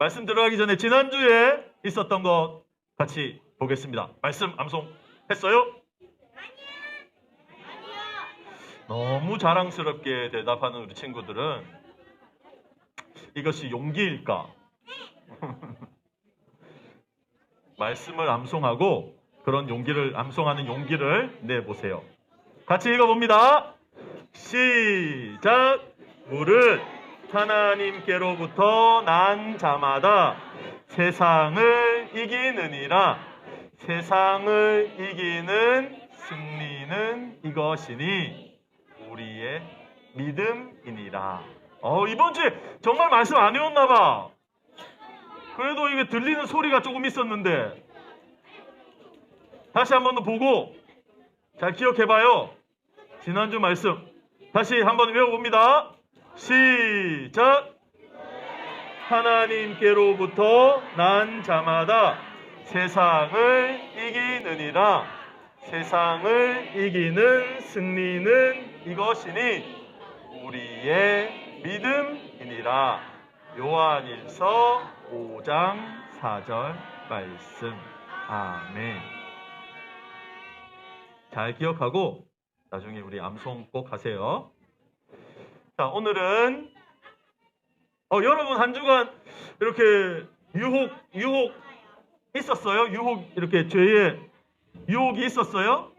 말씀 들어가기 전에 지난주에 있었던 것 같이 보겠습니다. 말씀 암송했어요? 너무 자랑스럽게 대답하는 우리 친구들은 이것이 용기일까? 말씀을 암송하고 그런 용기를 암송하는 용기를 내보세요. 같이 읽어봅니다. 시작. 물은 하나님께로부터 난 자마다 세상을 이기느니라. 세상을 이기는 승리는 이것이니 우리의 믿음이니라. 어, 이번 주에 정말 말씀 안 외웠나 봐. 그래도 이게 들리는 소리가 조금 있었는데 다시 한 번 더 보고 잘 기억해 봐요. 지난주 말씀 다시 한 번 외워봅니다. 시작. 하나님께로부터 난 자마다 세상을 이기느니라. 세상을 이기는 승리는 이것이니 우리의 믿음이니라. 요한일서 5장 4절 말씀. 아멘. 잘 기억하고 나중에 우리 암송 꼭 하세요. 자, 오늘은 어, 여러분 한 주간 이렇게 유혹 유혹 있었어요? 유혹 이렇게 죄에 유혹이 있었어요?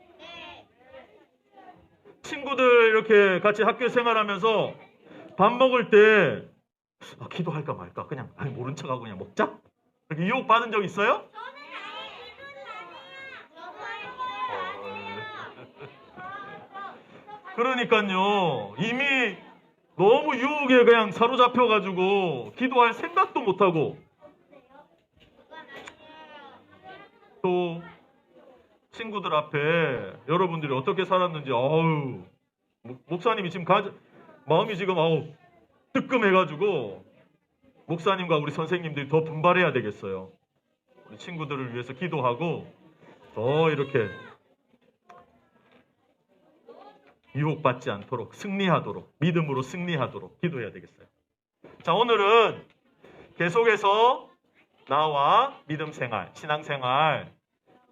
친구들 이렇게 같이 학교 생활하면서 밥 먹을 때 아, 기도할까 말까 그냥 아니 모른 척하고 그냥 먹자 이렇게 유혹 받은 적 있어요? 그러니까요 이미 너무 유혹에 그냥 사로잡혀가지고 기도할 생각도 못하고 또 친구들 앞에 여러분들이 어떻게 살았는지 아우 목- 목사님이 지금 가, 마음이 지금 아우 뜨끔해가지고 목사님과 우리 선생님들이 더 분발해야 되겠어요. 우리 친구들을 위해서 기도하고 더 이렇게 유혹받지 않도록 승리하도록 믿음으로 승리하도록 기도해야 되겠어요. 자 오늘은 계속해서 나와 믿음 생활, 신앙 생활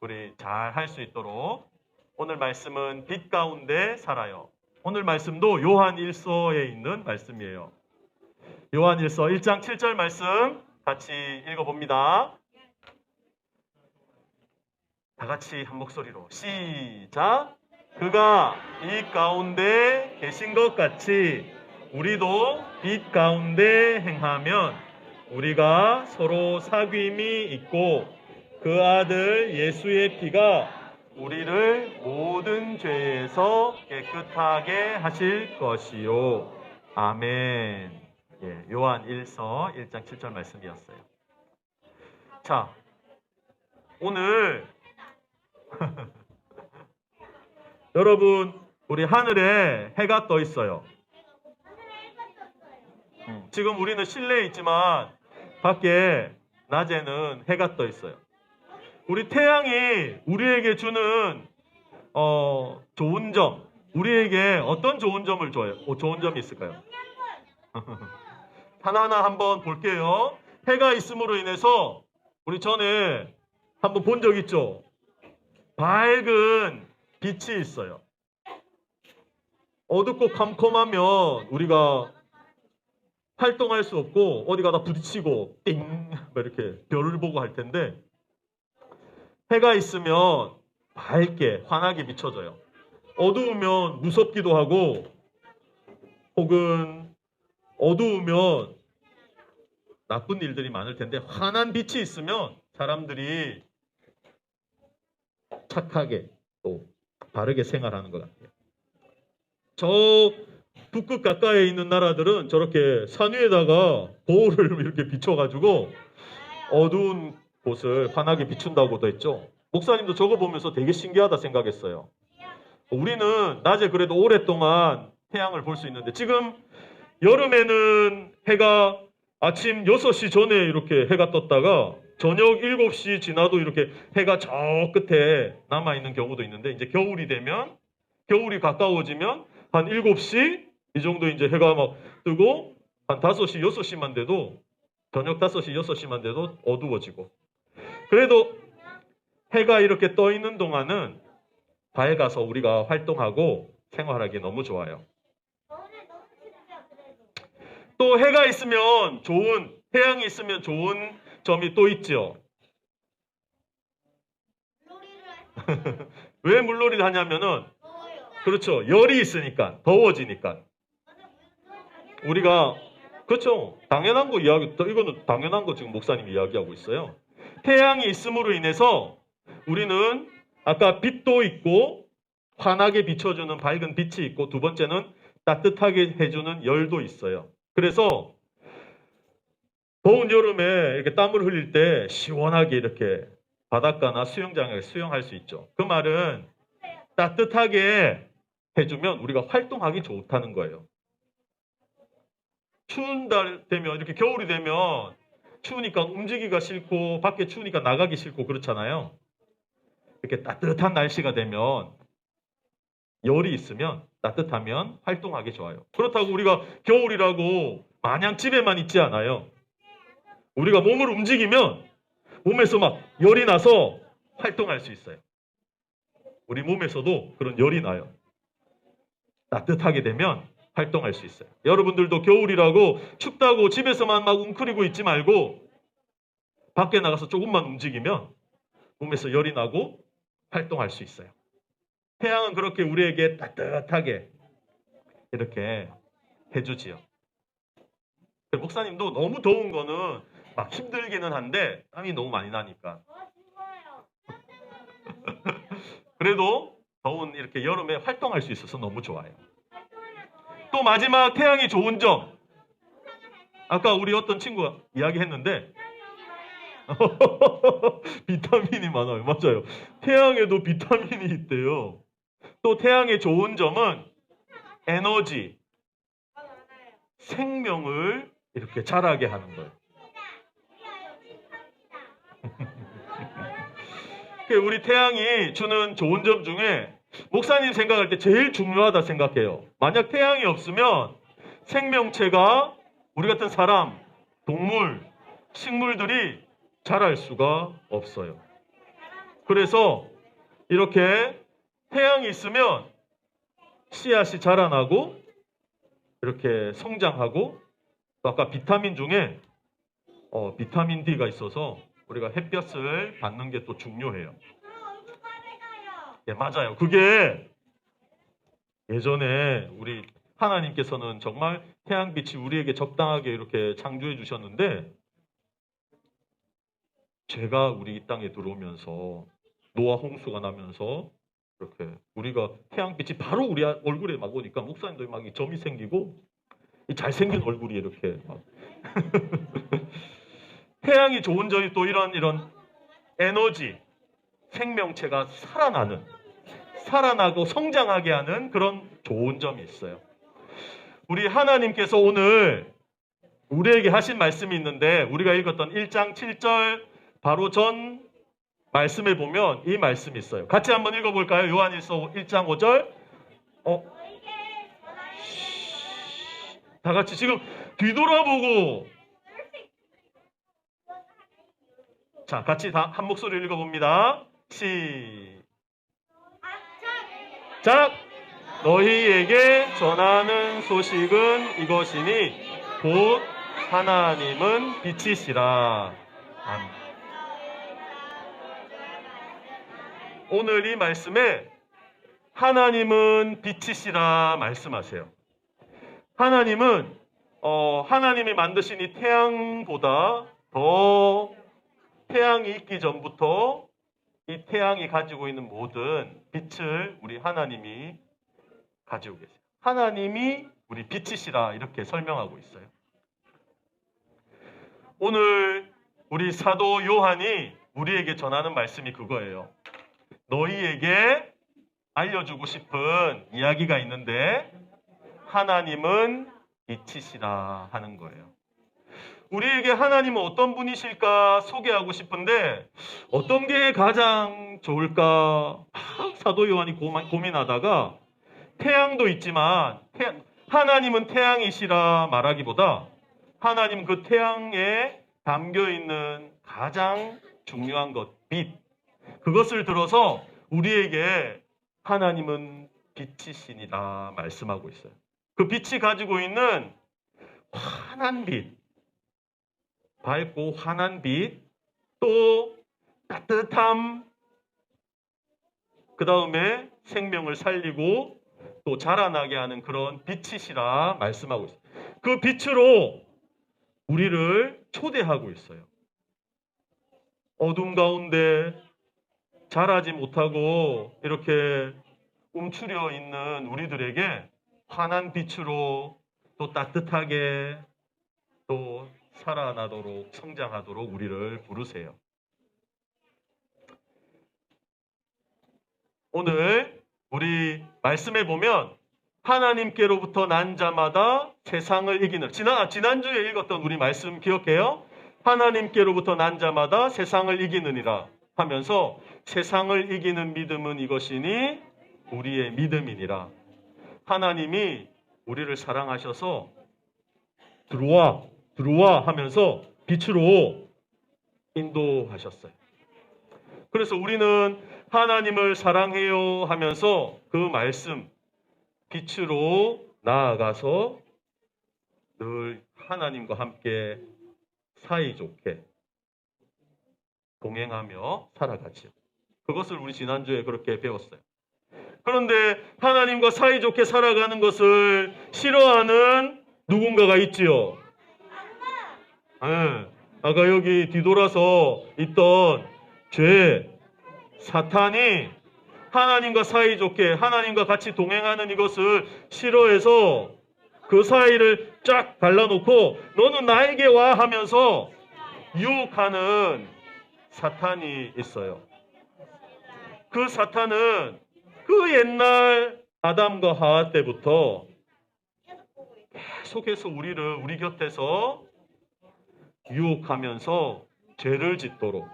우리 잘 할 수 있도록 오늘 말씀은 빛 가운데 살아요. 오늘 말씀도 요한 1서에 있는 말씀이에요. 요한 1서 1장 7절 말씀 같이 읽어봅니다. 다 같이 한 목소리로 시작. 그가 이 가운데 계신 것 같이 우리도 빛 가운데 행하면 우리가 서로 사귐이 있고 그 아들 예수의 피가 우리를 모든 죄에서 깨끗하게 하실 것이요. 아멘. 예, 요한 1서 1장 7절 말씀이었어요. 자, 오늘 여러분 우리 하늘에 해가 떠 있어요. 음, 지금 우리는 실내에 있지만 밖에 낮에는 해가 떠 있어요. 우리 태양이 우리에게 주는 어, 좋은 점, 우리에게 어떤 좋은 점을 줘요? 어, 좋은 점이 있을까요? 하나하나 한번 볼게요. 해가 있음으로 인해서 우리 전에 한번 본 적 있죠? 밝은 빛이 있어요. 어둡고 캄캄하면 우리가 활동할 수 없고 어디 가다 부딪히고 띵뭐 이렇게 별을 보고 할 텐데 해가 있으면 밝게 환하게 비춰져요. 어두우면 무섭기도 하고 혹은 어두우면 나쁜 일들이 많을 텐데 환한 빛이 있으면 사람들이 착하게 또 바르게 생활하는 것 같아요. 저 북극 가까이에 있는 나라들은 저렇게 산 위에다가 거울을 이렇게 비춰가지고 어두운 곳을 환하게 비춘다고도 했죠. 목사님도 저거 보면서 되게 신기하다 생각했어요. 우리는 낮에 그래도 오랫동안 태양을 볼 수 있는데 지금 여름에는 해가 아침 6시 전에 이렇게 해가 떴다가 저녁 7시 지나도 이렇게 해가 저 끝에 남아 있는 경우도 있는데 이제 겨울이 되면 겨울이 가까워지면 한 7시 이 정도 이제 해가 막 뜨고 한 5시, 6시만 돼도 저녁 5시, 6시만 돼도 어두워지고. 그래도 해가 이렇게 떠 있는 동안은 밝아서 우리가 활동하고 생활하기 너무 좋아요. 또 해가 있으면 좋은, 태양이 있으면 좋은 점이 또 있죠. 왜 물놀이를 하냐면은 그렇죠. 열이 있으니까 더워지니까 우리가 그렇죠. 당연한 거 이야기 또 이거는 당연한 거 지금 목사님이 이야기하고 있어요. 태양이 있음으로 인해서 우리는 아까 빛도 있고 환하게 비춰주는 밝은 빛이 있고 두 번째는 따뜻하게 해주는 열도 있어요. 그래서 더운 여름에 이렇게 땀을 흘릴 때 시원하게 이렇게 바닷가나 수영장에 수영할 수 있죠. 그 말은 따뜻하게 해주면 우리가 활동하기 좋다는 거예요. 추운 달 되면 이렇게 겨울이 되면 추우니까 움직이기가 싫고 밖에 추우니까 나가기 싫고 그렇잖아요. 이렇게 따뜻한 날씨가 되면 열이 있으면 따뜻하면 활동하기 좋아요. 그렇다고 우리가 겨울이라고 마냥 집에만 있지 않아요. 우리가 몸을 움직이면 몸에서 막 열이 나서 활동할 수 있어요. 우리 몸에서도 그런 열이 나요. 따뜻하게 되면 활동할 수 있어요. 여러분들도 겨울이라고 춥다고 집에서만 막 웅크리고 있지 말고 밖에 나가서 조금만 움직이면 몸에서 열이 나고 활동할 수 있어요. 태양은 그렇게 우리에게 따뜻하게 이렇게 해주지요. 목사님도 너무 더운 거는 막 힘들기는 한데 땀이 너무 많이 나니까 그래도 더운 이렇게 여름에 활동할 수 있어서 너무 좋아요. 또 마지막 태양이 좋은 점. 아까 우리 어떤 친구가 이야기했는데 비타민이 많아요. 맞아요. 태양에도 비타민이 있대요. 또 태양의 좋은 점은 에너지, 생명을 이렇게 자라게 하는 거예요. 우리 태양이 주는 좋은 점 중에 목사님 생각할 때 제일 중요하다 생각해요. 만약 태양이 없으면 생명체가 우리 같은 사람, 동물, 식물들이 자랄 수가 없어요. 그래서 이렇게 태양이 있으면 씨앗이 자라나고 이렇게 성장하고 또 아까 비타민 중에 어, 비타민 D가 있어서 우리가 햇볕을 받는 게 또 중요해요. 예, 맞아요. 그게 예전에 우리 하나님께서는 정말 태양빛이 우리에게 적당하게 이렇게 창조해 주셨는데 죄가 우리 이 땅에 들어오면서 노아 홍수가 나면서 이렇게 우리가 태양빛이 바로 우리 얼굴에 막 오니까 목사님도 막이 점이 생기고 이 잘생긴 얼굴이 이렇게 막 태양이 좋은 점이 또 이런 이런 에너지 생명체가 살아나는 살아나고 성장하게 하는 그런 좋은 점이 있어요. 우리 하나님께서 오늘 우리에게 하신 말씀이 있는데 우리가 읽었던 1장 7절 바로 전 말씀에 보면 이 말씀이 있어요. 같이 한번 읽어볼까요? 요한일서 1장 5절. 어? 다 같이 지금 뒤돌아보고 자 같이 다 한 목소리 읽어봅니다. 시작. 너희에게 전하는 소식은 이것이니 곧 하나님은 빛이시라. 오늘 이 말씀에 하나님은 빛이시라 말씀하세요. 하나님은 어, 하나님이 만드신 이 태양보다 더 태양이 있기 전부터 이 태양이 가지고 있는 모든 빛을 우리 하나님이 가지고 계세요. 하나님이 우리 빛이시라 이렇게 설명하고 있어요. 오늘 우리 사도 요한이 우리에게 전하는 말씀이 그거예요. 너희에게 알려주고 싶은 이야기가 있는데 하나님은 빛이시라 하는 거예요. 우리에게 하나님은 어떤 분이실까 소개하고 싶은데 어떤 게 가장 좋을까 사도 요한이 고민하다가 태양도 있지만 태양, 하나님은 태양이시라 말하기보다 하나님 그 태양의 담겨 있는 가장 중요한 것, 빛. 그것을 들어서 우리에게 하나님은 빛이신이다 말씀하고 있어요. 그 빛이 가지고 있는 환한 빛, 밝고 환한 빛, 또 따뜻함, 그 다음에 생명을 살리고 또 자라나게 하는 그런 빛이시라 말씀하고 있어요. 그 빛으로 우리를 초대하고 있어요. 어둠 가운데 자라지 못하고 이렇게 움츠려 있는 우리들에게 환한 빛으로 또 따뜻하게 또 살아나도록 성장하도록 우리를 부르세요. 오늘 우리 말씀에 보면 하나님께로부터 난 자마다 세상을 이기는 지난 지난주에 읽었던 우리 말씀 기억해요? 하나님께로부터 난 자마다 세상을 이기느니라 하면서 세상을 이기는 믿음은 이것이니 우리의 믿음이니라. 하나님이 우리를 사랑하셔서 들어와 들어와 하면서 빛으로 인도하셨어요. 그래서 우리는 하나님을 사랑해요 하면서 그 말씀 빛으로 나아가서 늘 하나님과 함께 사이좋게 동행하며 살아가지요. 그것을 우리 지난주에 그렇게 배웠어요. 그런데 하나님과 사이좋게 살아가는 것을 싫어하는 누군가가 있지요. 예, 아까 여기 뒤돌아서 있던 죄, 사탄이 하나님과 사이좋게 하나님과 같이 동행하는 이것을 싫어해서 그 사이를 쫙 발라놓고 너는 나에게 와 하면서 유혹하는 사탄이 있어요. 그 사탄은 그 옛날 아담과 하와 때부터 계속해서 우리를 우리 곁에서 유혹하면서 죄를 짓도록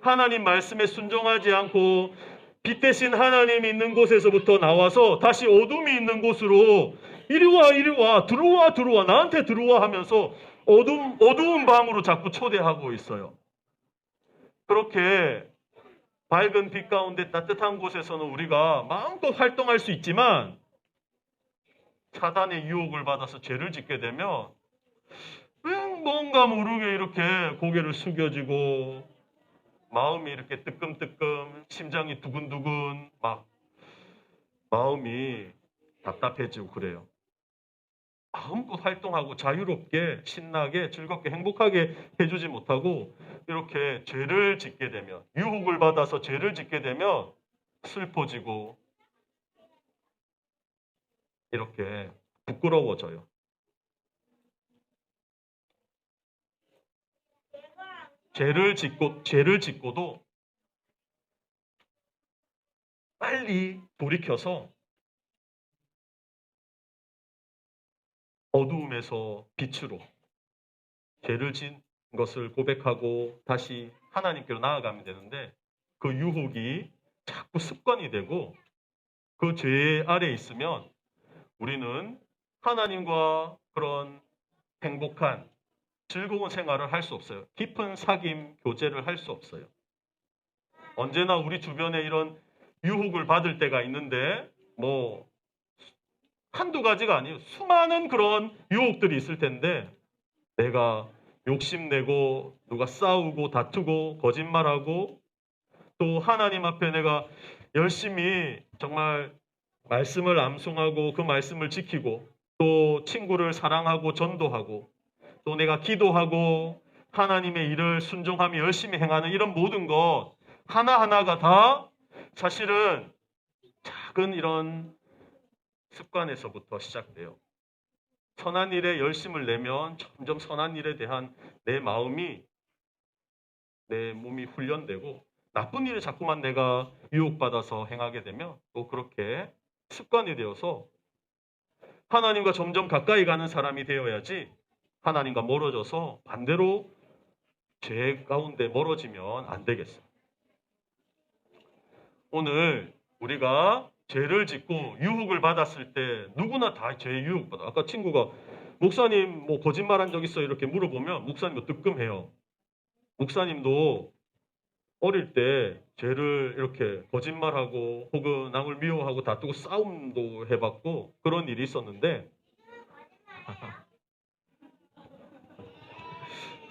하나님 말씀에 순종하지 않고 빛 대신 하나님이 있는 곳에서부터 나와서 다시 어둠이 있는 곳으로 이리 와 이리 와 들어와 들어와 나한테 들어와 하면서 어둠 어두운 방으로 자꾸 초대하고 있어요. 그렇게 밝은 빛 가운데 따뜻한 곳에서는 우리가 마음껏 활동할 수 있지만 사단의 유혹을 받아서 죄를 짓게 되면 왜 뭔가 모르게 이렇게 고개를 숙여지고 마음이 이렇게 뜨끔뜨끔 심장이 두근두근 막 마음이 답답해지고 그래요. 마음껏 활동하고 자유롭게 신나게 즐겁게 행복하게 해주지 못하고 이렇게 죄를 짓게 되면 유혹을 받아서 죄를 짓게 되면 슬퍼지고 이렇게 부끄러워져요. 죄를 짓고 죄를 짓고도 빨리 돌이켜서 어두움에서 빛으로 죄를 진 것을 고백하고 다시 하나님께로 나아가면 되는데 그 유혹이 자꾸 습관이 되고 그 죄 아래 있으면 우리는 하나님과 그런 행복한 즐거운 생활을 할 수 없어요. 깊은 사귐 교제를 할 수 없어요. 언제나 우리 주변에 이런 유혹을 받을 때가 있는데 뭐 한두 가지가 아니에요. 수많은 그런 유혹들이 있을 텐데 내가 욕심내고 누가 싸우고 다투고 거짓말하고 또 하나님 앞에 내가 열심히 정말 말씀을 암송하고 그 말씀을 지키고 또 친구를 사랑하고 전도하고 또 내가 기도하고 하나님의 일을 순종하며 열심히 행하는 이런 모든 것 하나하나가 다 사실은 작은 이런 습관에서부터 시작돼요. 선한 일에 열심을 내면 점점 선한 일에 대한 내 마음이 내 몸이 훈련되고 나쁜 일에 자꾸만 내가 유혹받아서 행하게 되면 또 그렇게 습관이 되어서 하나님과 점점 가까이 가는 사람이 되어야지 하나님과 멀어져서 반대로 죄 가운데 멀어지면 안 되겠어요. 오늘 우리가 죄를 짓고 유혹을 받았을 때 누구나 다죄 유혹받아. 아까 친구가 목사님 뭐 거짓말한 적 있어 이렇게 물어보면 목사님도 뜨끔해요. 목사님도 어릴 때 죄를 이렇게 거짓말하고 혹은 남을 미워하고 다투고 싸움도 해봤고 그런 일이 있었는데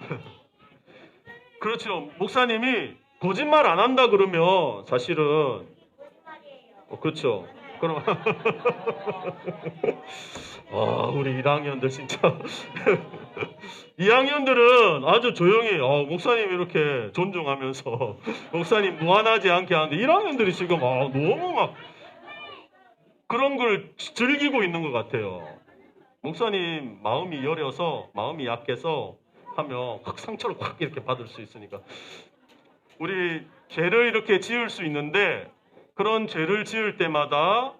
그렇죠. 목사님이 거짓말 안 한다 그러면 사실은 어, 그렇죠. 그럼 아 우리 1학년들 진짜 2학년들은 아주 조용히 어, 목사님 이렇게 존중하면서 목사님 무한하지 않게 하는데 1학년들이 지금 아, 너무 막 그런 걸 즐기고 있는 것 같아요. 목사님 마음이 여려서 마음이 약해서 하면 확 상처를 확 이렇게 받을 수 있으니까 우리 죄를 이렇게 지을 수 있는데 그런 죄를 지을 때마다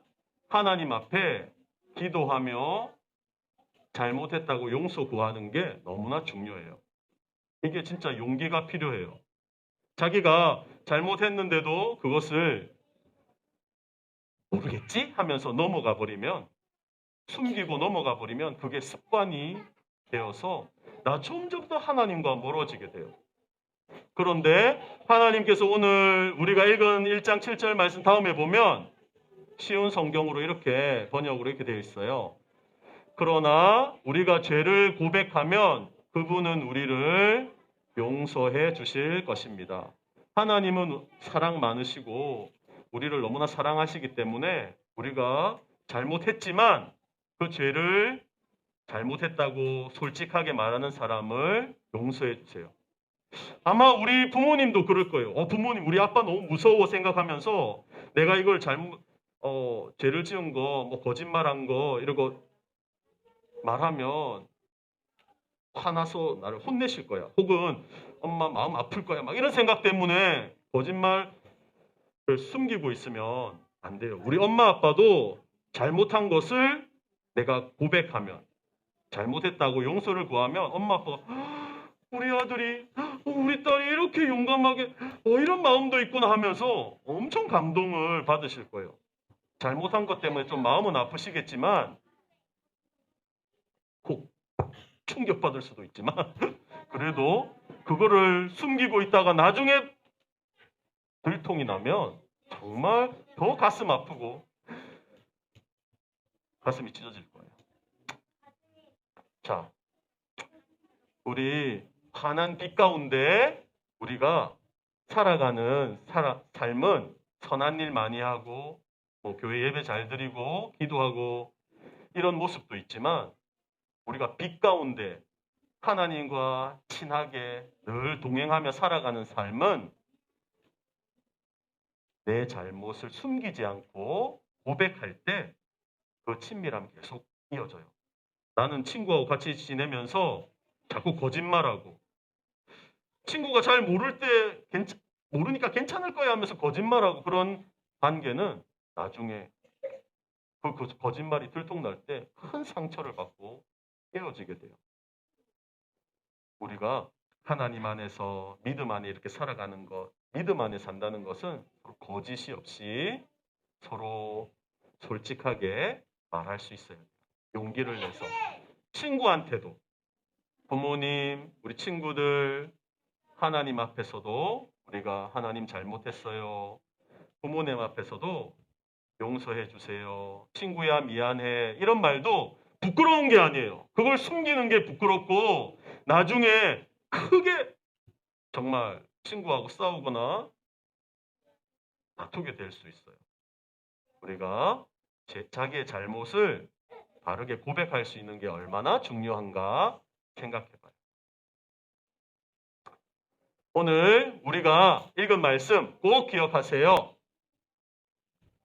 하나님 앞에 기도하며 잘못했다고 용서 구하는 게 너무나 중요해요. 이게 진짜 용기가 필요해요. 자기가 잘못했는데도 그것을 모르겠지 하면서 넘어가 버리면 숨기고 넘어가 버리면 그게 습관이 되어서 나 점점 더 하나님과 멀어지게 돼요. 그런데 하나님께서 오늘 우리가 읽은 1장 7절 말씀 다음에 보면 쉬운 성경으로 이렇게 번역으로 이렇게 되어 있어요. 그러나 우리가 죄를 고백하면 그분은 우리를 용서해 주실 것입니다. 하나님은 사랑 많으시고 우리를 너무나 사랑하시기 때문에 우리가 잘못했지만 그 죄를 잘못했다고 솔직하게 말하는 사람을 용서해 주세요. 아마 우리 부모님도 그럴 거예요. 어, 부모님, 우리 아빠 너무 무서워 생각하면서 내가 이걸 잘못, 어, 죄를 지은 거, 뭐 거짓말한 거, 이러고 말하면 화나서 나를 혼내실 거야. 혹은 엄마 마음 아플 거야. 막 이런 생각 때문에 거짓말을 숨기고 있으면 안 돼요. 우리 엄마 아빠도 잘못한 것을 내가 고백하면 잘못했다고 용서를 구하면 엄마 아빠가 우리 아들이 우리 딸이 이렇게 용감하게 어, 이런 마음도 있구나 하면서 엄청 감동을 받으실 거예요. 잘못한 것 때문에 좀 마음은 아프시겠지만 꼭 충격받을 수도 있지만 그래도 그거를 숨기고 있다가 나중에 들통이 나면 정말 더 가슴 아프고 가슴이 찢어질 거예요. 자, 우리 환한 빛 가운데 우리가 살아가는 살아, 삶은 선한 일 많이 하고 뭐 교회 예배 잘 드리고 기도하고 이런 모습도 있지만 우리가 빛 가운데 하나님과 친하게 늘 동행하며 살아가는 삶은 내 잘못을 숨기지 않고 고백할 때 그 친밀함이 계속 이어져요. 나는 친구하고 같이 지내면서 자꾸 거짓말하고 친구가 잘 모를 때 괜찮, 모르니까 괜찮을 거야 하면서 거짓말하고 그런 관계는 나중에 그, 그 거짓말이 들통날 때 큰 상처를 받고 헤어지게 돼요. 우리가 하나님 안에서 믿음 안에 이렇게 살아가는 것, 믿음 안에 산다는 것은 거짓이 없이 서로 솔직하게 말할 수 있어요. 용기를 내서 친구한테도 부모님, 우리 친구들 하나님 앞에서도 우리가 하나님 잘못했어요. 부모님 앞에서도 용서해 주세요. 친구야 미안해. 이런 말도 부끄러운 게 아니에요. 그걸 숨기는 게 부끄럽고 나중에 크게 정말 친구하고 싸우거나 다투게 될 수 있어요. 우리가 제, 자기의 잘못을 바르게 고백할 수 있는 게 얼마나 중요한가 생각해 봐요. 오늘 우리가 읽은 말씀 꼭 기억하세요.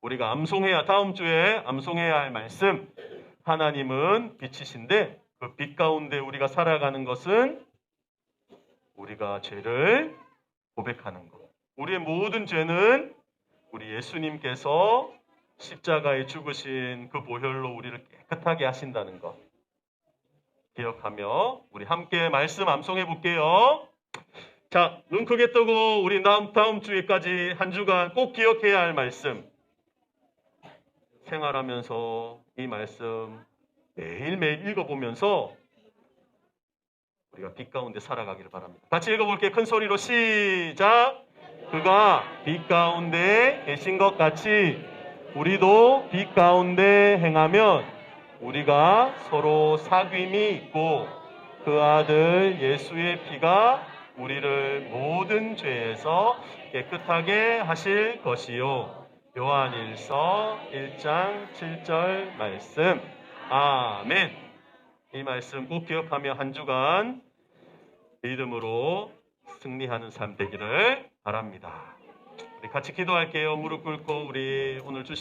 우리가 암송해야 다음 주에 암송해야 할 말씀 하나님은 빛이신데 그 빛 가운데 우리가 살아가는 것은 우리가 죄를 고백하는 것. 우리의 모든 죄는 우리 예수님께서 십자가에 죽으신 그 보혈로 우리를 깨끗하게 하신다는 것. 기억하며 우리 함께 말씀 암송해 볼게요. 자, 눈 크게 뜨고 우리 다음, 다음 주에까지 한 주간 꼭 기억해야 할 말씀. 생활하면서 이 말씀 매일매일 읽어보면서 우리가 빛 가운데 살아가기를 바랍니다. 같이 읽어볼게요. 큰 소리로 시작. 그가 빛 가운데 계신 것 같이 우리도 빛 가운데 행하면 우리가 서로 사귐이 있고 그 아들 예수의 피가 우리를 모든 죄에서 깨끗하게 하실 것이요. 요한일서 1장 7절 말씀. 아멘. 이 말씀 꼭 기억하며 한 주간 믿음으로 승리하는 삶 되기를 바랍니다. 우리 같이 기도할게요. 무릎 꿇고 우리 오늘 주신